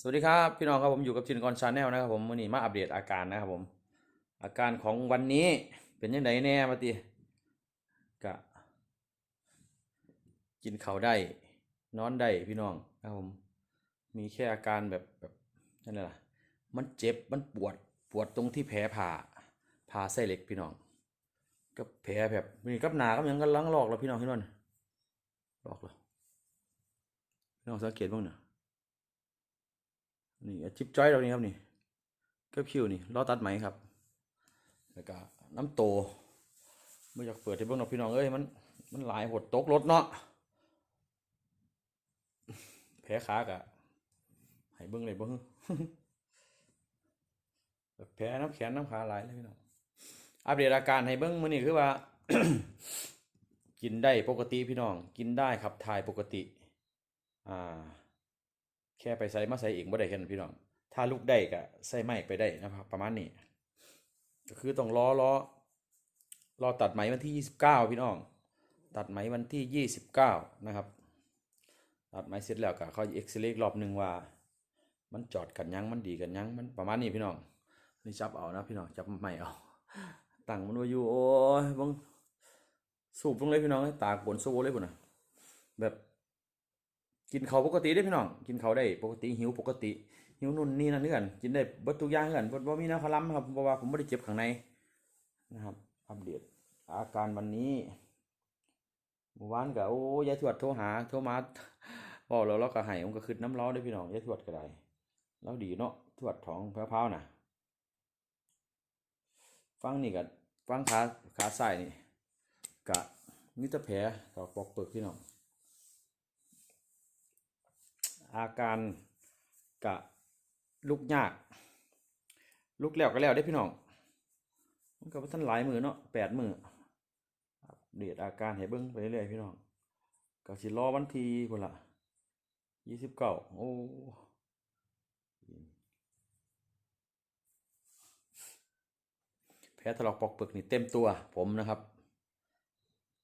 สวัสดีครับพี่น้องครับผมอยู่กับทินกรชาแนลนะครับผมวันนี้มาอัปเดตอาการนะครับผม อาการของวันนี้เป็นยังไงแน่มาติกะกินเข้าได้ นอนได้พี่น้องนะครับผม มีแค่อาการแบบแบบนั่นแหละมันเจ็บมันปวดปวดตรงที่แผลผ่าผ่าไส้เหล็กพี่น้องก็แผลแบบนี่กับหนากับหยังกันลังหลอกแล้วพี่น้องที่นั่นลอกแล้วพี่น้องสังเกตบ้างเนี่ย นี่จิ๊บจ้อยเรานี่ครับนี่เก็คิวนี่ล้อตัดไหมครับ แล้วก็น้ำโตไม่อยากเปิดให้เบิ่งหรอกพี่น้องเอ้ยมันมันหลายหดตกรถเนาะแผลขากะให้เบิ่งเลยเบิ่งแบบแผลน้ำแขนน้ำขาหลายเลยพี่น้องอัปเดตอาการให้เบิ่งมื้อนี้คือว่า กินได้ปกติพี่น้อง กินได้ขับถ่ายปกติ อ่า แค่ไปใส่มาใส่เองบ่ได้แค่นั้นพี่น้อง ถ้าลูกได้ก็ใส่ไม้ไปได้นะครับ ประมาณนี้ก็คือต้องรอรอรอตัดไหมวันที่ยี่สิบเก้าพี่น้อง ตัดไหมวันที่ยี่สิบเก้านะครับ ตัดไหมเสร็จแล้วก็เขาเอ็กซเรย์รอบหนึ่งว่า มันจอดกันยังมันดีกันยังมันประมาณนี้พี่น้องนี่จับเอานะพี่น้องจับไม่เอาตั้งมันไว้อยู่โอ้ยบังสูบลงเลยพี่น้องตากบนโซ่เลยพุ่นนะแบบ กินเขาปกติได้พี่น้องกินเขาได้ปกติหิวปกติหิวนู่นนี่นั่นเนื่อนกินได้เบิดทุกอย่างเนื่อนบ่บ่มีแนวคลัมครับเพราะว่าผมไม่ได้เจ็บข้างในนะครับอัปเดตอาการวันนี้เมื่อวานก็โอ้ยายทวดโทรหาโทรมาบอกแล้วเราก็ให้ผมก็คืดน้ำร้อนได้พี่น้องยายทวดก็ได้แล้วดีเนาะทวดท้องแพ้วๆนะฟังนี่ก็ฟังขาขาซ้ายนี่กะมีแต่แผลตอกปอกเปิกพี่น้อง อาการกะลุกยาก ลุกแล้วก็แล้วได้พี่น้องมันก็บ่ทันหลายมือเนาะแปดมืออัปเดตอาการให้เบิ่งไปเรื่อยๆพี่น้องก็สิรอวันที่พุ่นละยี่สิบเก้าโอ้แผลถลอกปอกเปลือกนี่เต็มตัวผมนะครับ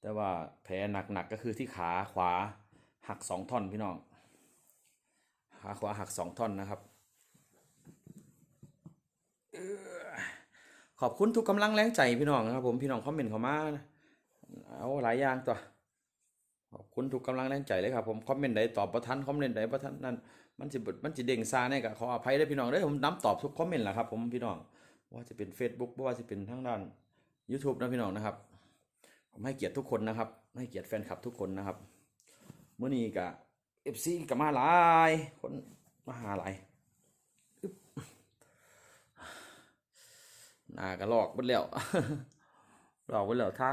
แต่ว่าแผลหนักๆก็คือที่ขาขวาหักสองท่อนพี่น้อง ขาขวาหักสองท่อนนะครับ ขอบคุณทุกกำลังแรงใจพี่น้องนะครับผมพี่น้องคอมเมนต์เข้ามาเอาหลายอย่างตัวขอบคุณทุกกำลังแรงใจเลยครับผมคอมเมนต์ใดตอบประทันคอมเมนต์ใดประทันนั่นมันจะมันจะเด้งซาเนี่ยก็ขออภัยได้พี่น้องเด้ผมน้ำตอบทุกคอมเมนต์แหละครับผมพี่น้องว่าจะเป็น Facebook ว่าจะเป็นทั้งด้าน YouTube นะพี่น้องนะครับ ผมให้เกียรติทุกคนนะครับ ให้เกียรติแฟนคลับทุกคนนะครับเมื่อนี้ก็ เอฟซีก็มาหลายคนมาหาหลายหน้าก็ลอกเบดแล้วหลอกเบดแล้วท่า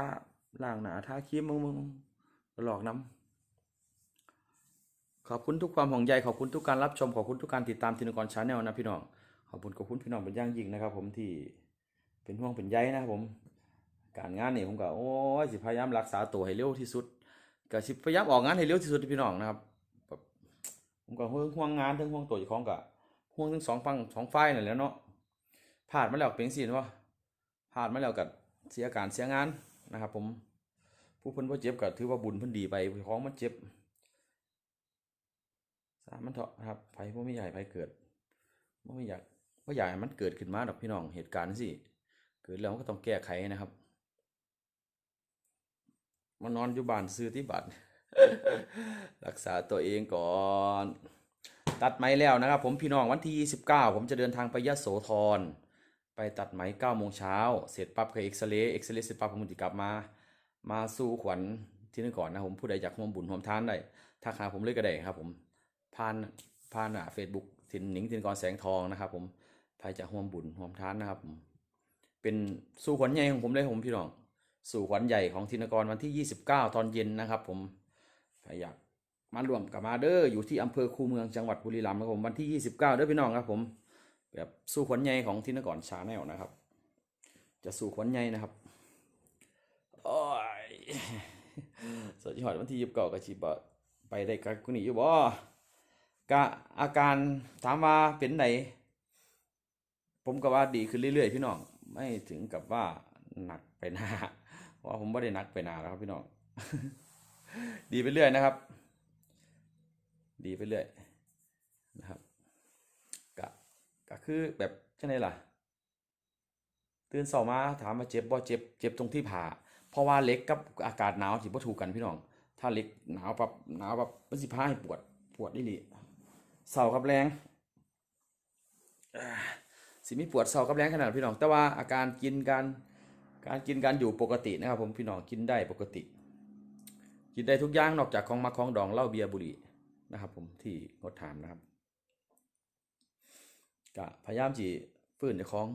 ล่างหนาท่าคีมมึงมึงก็หลอกน้ำขอบคุณทุกความห่วงใยขอบคุณทุกการรับชมขอบคุณทุกการติดตามทินกรชาแนลนะพี่น้องขอบคุณขอบคุณพี่น้องเป็นย่างยิ่งนะครับ ผมที่เป็นห่วงเป็นใยนะครับผม การงานนี่ผมก็โอ้ยสิพยายามรักษาตัวให้เร็วที่สุดก็สิพยายามออกงานให้เร็วที่สุดพี่น้องนะครับ ผมก็ห่วงงานทั้งห่วงตัวเจ้าของก็ห่วงทั้งสองฝั่งสองฝ่ายนั่นแหล้วเนาะผ่านมาแล้วเป็นสิเนาะผ่านมาแล้วก็เสียการเสียงานนะครับ ผมผู้เพิ่นบ่เจ็บก็ถือว่าบุญเพิ่นดีไปผู้ของมันเจ็บสามันเถาะนะครับไผบ่มีใหญ่ไผเกิดบ่มีอยากบ่อยากให้มันเกิดขึ้นมาดอกพี่น้องเหตุการณ์จังซี่เกิดแล้วก็ต้องแก้ไขนะครับมานอนอยู่บ้านซื้อที่บัตร รักษาตัวเองก่อน ตัดไหมแล้วนะครับ ผมพี่น้องวันที่ 29 ผมจะเดินทางไปยะโสธรไปตัดไหม9โมงเช้าเสร็จปั๊บก็เอ็กซเรย์เอ็กซเรย์เสร็จปั๊บผมจะกลับมา มาสู้ขวัญที่นี่ก่อนนะผมผู้ใดอยากร่วมบุญร่วมทานได้ทักหาผมเลยก็ได้ครับผมผ่านผ่านอ่าเฟซบุ๊กทินหนิงทินกรแสงทองนะครับ ผมใครจะร่วมบุญร่วมทานนะครับผมเป็นสู้ขวัญใหญ่ของผมเลยผมพี่น้องสู่ขวัญใหญ่ของทินกรวันที่ 29 ตอนเย็นนะครับ ผม ใครอยากมารวมกับมาเด้ออยู่ที่อำเภอคูเมืองจังหวัดบุรีรัมย์ครับผมวันที่ 29เด้อพี่น้องครับผม แบบสู่ขวัญใหญ่ของทินกรชาแนลนะครับ จะสู่ขวัญใหญ่นะครับโอ้ยสวัสดีหอดวันที่29ก็สิบ่ไปได้กับกุนี่อยู่บ่กะอาการถามว่าเป็นไหนผมก็ว่าดีขึ้นเรื่อยๆ พี่น้องไม่ถึงกับว่าหนักไปหนาเพราะว่าผมไม่ได้หนักไปหนาแล้วครับพี่น้อง ดีไปเรื่อยนะครับ ดีไปเรื่อยนะครับกะกะคือแบบจังไดล่ะตื่นเช้ามาถามว่าเจ็บบ่เจ็บเจ็บตรงที่ผ่า เพราะว่าเล็กกับอากาศหนาวสิบ่ถูกกันพี่น้อง ถ้าเล็กหนาวปับหนาวปับมันสิพาให้ปวดปวดอีหลีเช้ากับแรงสิมีปวดเช้ากับแรงขนาดพี่น้อง แต่ว่าอาการกินการการกินการอยู่ปกตินะครับผมพี่น้องกินได้ปกติ กินได้ทุกอย่างนอกจากของมาของดองเหล้าเบียร์บุหรี่นะครับ ผมที่งดทานนะครับก็พยายามจีฟื้นเจ้าของ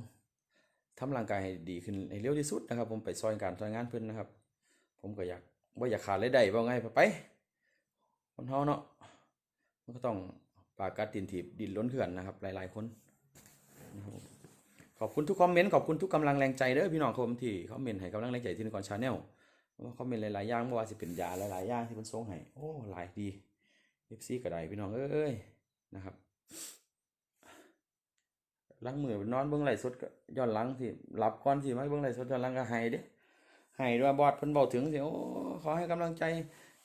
ทำร่างกายให้ดีขึ้นให้เร็วที่สุดนะครับ ผมไปซอยการซอยงานเพิ่อนนะครับ ผมก็อยากว่าอยากขาดรายได้ว่าไงไปคนเฮาเนาะมันก็ต้องปากกัดตินถีบดินล้นเขื่อนนะครับ หลายๆคนนะครับขอบคุณทุกคอมเมนต์ขอบคุณทุกกำลังแรงใจเด้อพี่น้องคมที่คอมเมนต์ให้กำลังแรงใจที่นกรชาแนล ว่าเขาเป็นหลายๆอย่างบ่อว่าสิเป็นยาหลายๆอย่างที่มันส่งให้โอ้หลายดีเอฟซีก็ได้พี่น้องเอ้ยนะครับล้างมือนอนเบิ่งไหลสดก็ย้อนหลังสิหลับก่อนสิไมาเบิ่งไหลสดย้อนหลังก็ให้เด้ให้ด้วยบอดเพิ่นเว้าถึงสิโอ้ขอให้กำลังใจ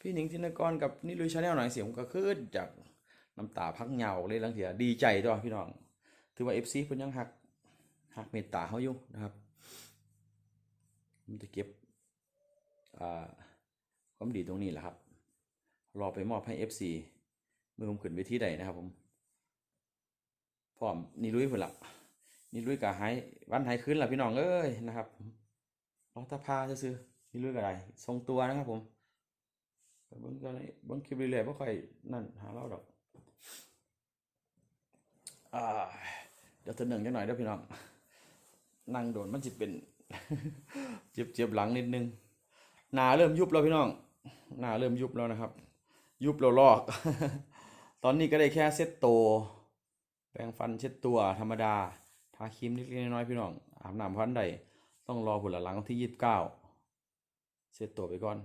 พี่หนิงธินกรกับนิลุยชาแนลหน่อยเสิผมก็คือจากน้ำตาพักเหงาเลยลังเถียดีใจตัวพี่น้อง ถือว่า FC เพิ่นยังหักหักเมตตาเฮาอยู่นะครับ มันจะเก็บ ความดีตรงนี้แหละครับ รอไปมอบให้ FC เมื่อผมขึ้นเวทีใดนะครับผมพร้อมนี่ลุยพุ่นละนี่ลุยกับหายวันหายคืนละพี่น้องเอ้ยนะครับรอตาพาซื่อนี่ลุยกับอะไรทรงตัวนะครับผมเบิ้งก็ได้เบิ้งคลิปเรื่อยๆบ่ค่อยนั่นหาเราดอกอเดี๋ยวเธอหนึ่งจังหน่อยเด้อพี่น้อง นั่งโดนมันจะเป็น เจ็บเจ็บๆหลังนิดนึง หนาเริ่มยุบแล้วพี่น้อง หนาเริ่มยุบแล้วนะครับ ยุบแล้วลอก ตอนนี้ก็ได้แค่เซ็ตโตวแปรงฟันเช็ดตัวธรรมดา ทาครีมเล็กๆน้อยๆพี่น้อง อาบน้ำพันใดต้องรอผลหลังที่ยี่สิบเก้าเซ็ตตัวไปก่อน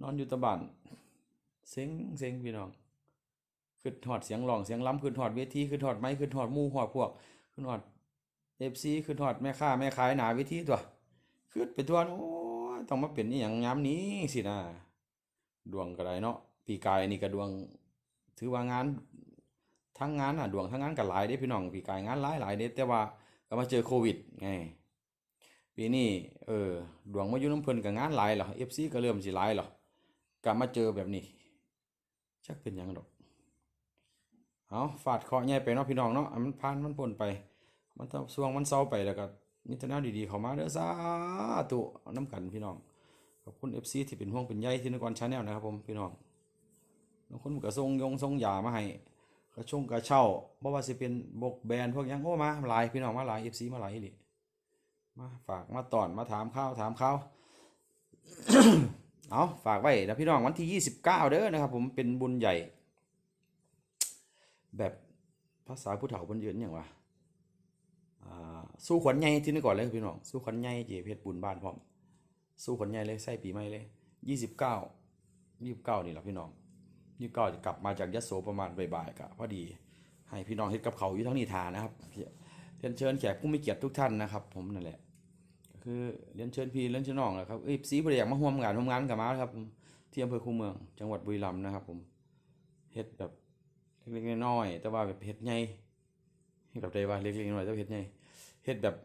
นอนอยู่ตะบันเซ็งเซ็งพี่น้องคือถอดเสียงร้องเสียงล้ำคือถอดเวทีคือถอดไม้คือถอดมู่หอดพวกคือถอด เอฟซีคือทอดแม่ค้าแม่ขายหนาวิธีตัวคือไปตัวโอ้ต้องมาเป็นอย่างยามนี้สินะดวงก็ได้เนาะปีกายนี่ก็ดวง ถือว่างานทั้งงานอะดวงทั้งงานก็หลายเด้พี่น้องปีกายงานหลายหลายเด้แต่ว่าก็มาเจอโควิดไงปีนี้เออดวงมาอยู่น้ำเพิ่นก็งานหลายเหรอเอฟซีก็เริ่มสิหลายเหรอก็มาเจอแบบนี้จักเป็นยังดอกเอาฟาดเคราะใหญ่ไปเนาะพี่น้องเนาะอันมันผ่านมันพ้นไป มันต้องช่วงมันเศร้าไปแล้วก็มีแต่แนวดีๆเข้ามาเด้อสาธุน้ำกันพี่น้องขอบคุณ FC ที่เป็นห่วงเป็นใยที่นกรชาแนลนะครับผมพี่น้องบางคนก็ส่งยงส่งยามาให้กระช่งกระเช่าบ่ว่าสิเป็นบกแบนพวกยังโอ้มาหลายพี่น้องมาหลาย FC มาหลายอีหลีมาฝากมาตอนมาถามข้าวถามข้าวเอาฝากไว้นะพี่น้องวันที่ 29 เด้อนะครับ ผมเป็นบุญใหญ่ แบบภาษาผู้เฒ่าเพิ่นเยือนอย่างว่าอ่า สู้ขวัญใหญ่ที่นี่ก่อนเลยพี่น้องสู้ขวัญใหญ่เจเพชรบุญบ้านพร้อมสู้ขวัญใหญ่เลยใส่ปีใหม่เลยยี่สิบเก้ายี่สิบเก้านี่แหละพี่น้องยี่สิบเก้าจะกลับมาจากยะโสประมาณบ่ายๆกะพอดี ให้พี่น้องเฮ็ดกับเขาอยู่ทั้งนิทานนะครับเรียนเชิญแขกผู้มีเกียรติทุกท่านนะครับ ผมนั่นแหละก็คือเรียนเชิญพี่เรียนเชิญน้องนะครับเอ้ยสีบริอยากมาร่วมงานร่วมงานกับมาครับที่อำเภอคูเมือง จังหวัดบุรีรัมย์นะครับ ผมเฮ็ดแบบเล็กๆน้อยๆแต่ว่าแบบเฮ็ดใหญ่เฮ็ดแบบใดว่าเล็กๆน้อยๆแต่เฮ็ดใหญ่ เฮ็ดแบบ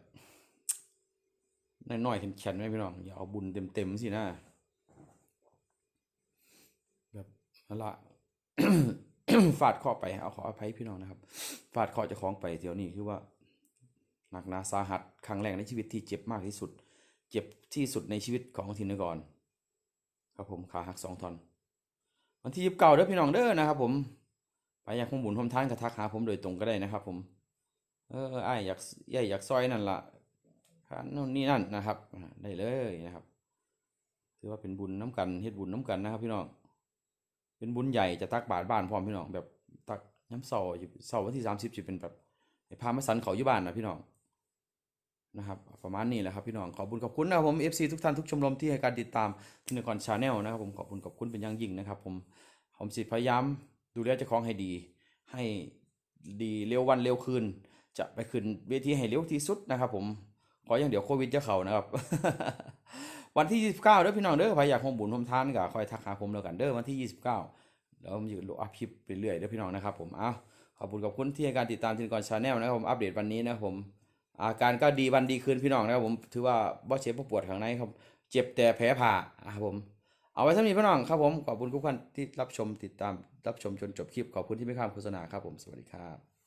น้อยๆแข็งๆไหมพี่น้อง อย่าเอาบุญเต็มๆสินะ แบบนั่นละฟาดเคอไปเอาขออภัยพี่น้องนะครับฟาดเคอจะของไปเดี๋ยวนี้คือว่าหนักหนาสาหัสครั้งแรกในชีวิตที่เจ็บมากที่สุด เจ็บที่สุดในชีวิตของทินกรครับผมขาหักสองท่อนวันที่ยิบเก่าเด้อพี่น้องเด้อนะครับ ผมไปอยากคงบุญพรมทานกระทักหาผมโดยตรงก็ได้นะครับ ผม เออไอ้อยากใหญ่อยากซอยนั่นละค่านู่นนี่นั่นนะครับ ได้เลยนะครับ ถือว่าเป็นบุญน้ำกันเฮ็ดบุญน้ำกันนะครับ พี่น้อง เป็นบุญใหญ่จะตักบาตรบ้านพร้อมพี่น้องแบบตักย้ำเสาร์อยเสาร์วันที่สามสิบจะเป็นแบบพามาสันเขาอยู่บ้านนะพี่น้องนะครับประมาณนี้แหละครับพี่น้องขอบคุณขอบคุณนะครับผม FC ทุกท่านทุกชมรมที่ให้การติดตามที่นครชาแนลนะครับผมขอบคุณขอบคุณเป็นอย่างยิ่งนะครับ ผมผมสิพยายามดูแลเจ้าของให้ดี ให้ดีเร็ววันเร็วคืน จะไปขึ้นเวทีให้เร็วที่สุดนะครับ ผมขออย่างเดี๋ยวโควิดจะเข้านะครับ วันที่ 29เด้อพี่น้องเด้อใครอยากร่วมบุญร่วมทานก็คอยทักหาผมแล้วกันเด้อวันที่ 29แล้วผมอยู่อัพคลิปไปเรื่อยเด้อพี่น้องนะครับ ผมเอาขอบคุณขอบคุณที่ให้การติดตามทีนก่อนชาแนลนะครับผมอัปเดตวันนี้นะครับผมอาการก็ดีวันดีคืนพี่น้องนะครับผมถือว่าบ่เจ็บบ่ปวดข้างในครับ เจ็บแต่แผลผ่าครับผม เอาไว้สำหรับพี่น้องครับผมขอบคุณทุกท่านที่รับชมติดตามรับชมจนจบคลิปขอบคุณที่ไม่ข้ามโฆษณาครับผมสวัสดีครับ